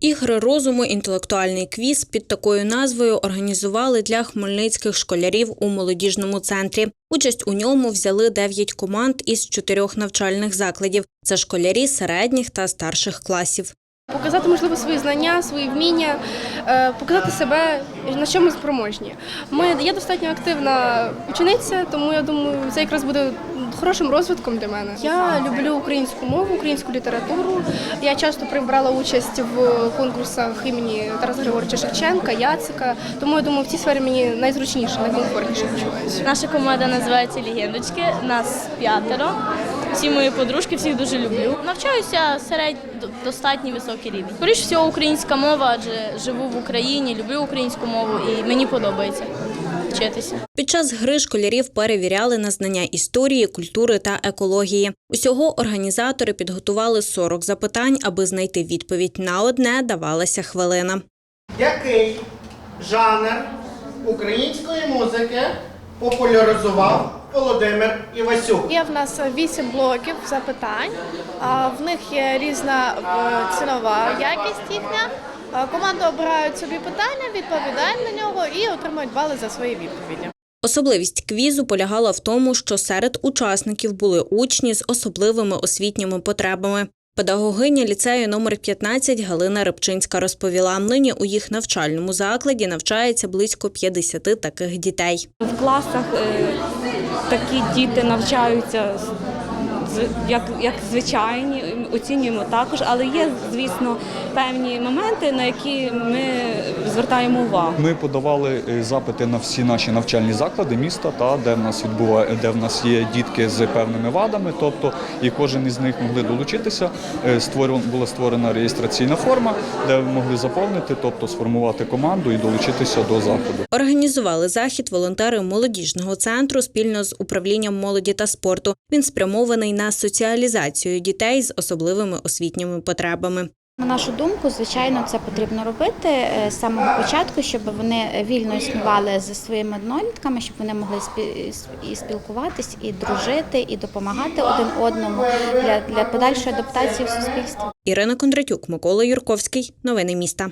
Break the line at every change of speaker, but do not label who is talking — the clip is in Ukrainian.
Ігри розуму, інтелектуальний квіз під такою назвою організували для хмельницьких школярів у молодіжному центрі. Участь у ньому взяли дев'ять команд із чотирьох навчальних закладів. Це школярі середніх та старших класів.
Показати, можливо, свої знання, свої вміння, е, показати себе, на що ми спроможні. Ми, я достатньо активна учениця, тому я думаю, це якраз буде хорошим розвитком для мене. Я люблю українську мову, українську літературу. Я часто брала участь в конкурсах імені Тараса Григоровича Шевченка, Яцика. Тому я думаю, в цій сфері мені найзручніше, найкомфортніше почуваюся.
Наша команда називається Легендочки. Нас п'ятеро. Всі мої подружки, всіх дуже люблю. Навчаюся середньо достатньо високий рівень. Скоріше всього, українська мова, адже живу в Україні, люблю українську мову і мені подобається вчитися.
Під час гри школярів перевіряли на знання історії, культури та екології. Усього організатори підготували 40 запитань, аби знайти відповідь на одне давалася хвилина.
Який жанр української музики популяризував Володимир Івасюк?
Є в нас вісім блоків запитань. В них є різна е, цінова якість їхня. Команда Команди обирають собі питання, відповідають на нього і отримують бали за свої відповіді.
Особливість квізу полягала в тому, що серед учасників були учні з особливими освітніми потребами. Педагогиня ліцею номер 15 Галина Рибчинська розповіла, нині у їх навчальному закладі навчається близько 50 таких дітей.
В класах е, такі діти навчаються як, як звичайні, оцінюємо також, але є, звісно, певні моменти, на які ми звертаємо увагу.
Ми подавали е, запити на всі наші навчальні заклади міста, та де в нас відбуває, де в нас є дітки з певними вадами. Тобто, і кожен із них могли долучитися. Е, була створена реєстраційна форма, де могли заповнити, тобто сформувати команду і долучитися до заходу.
Організували захід волонтери молодіжного центру спільно з управлінням молоді та спорту. Він спрямований на соціалізацію дітей з особливими освітніми потребами.
На нашу думку, звичайно, це потрібно робити е, з самого початку, щоб вони вільно існували зі своїми однолітками, щоб вони могли і спілкуватись, і дружити, і допомагати один одному для, для подальшої адаптації в суспільстві.
Ірина Кондратюк, Микола Юрковський. Новини міста.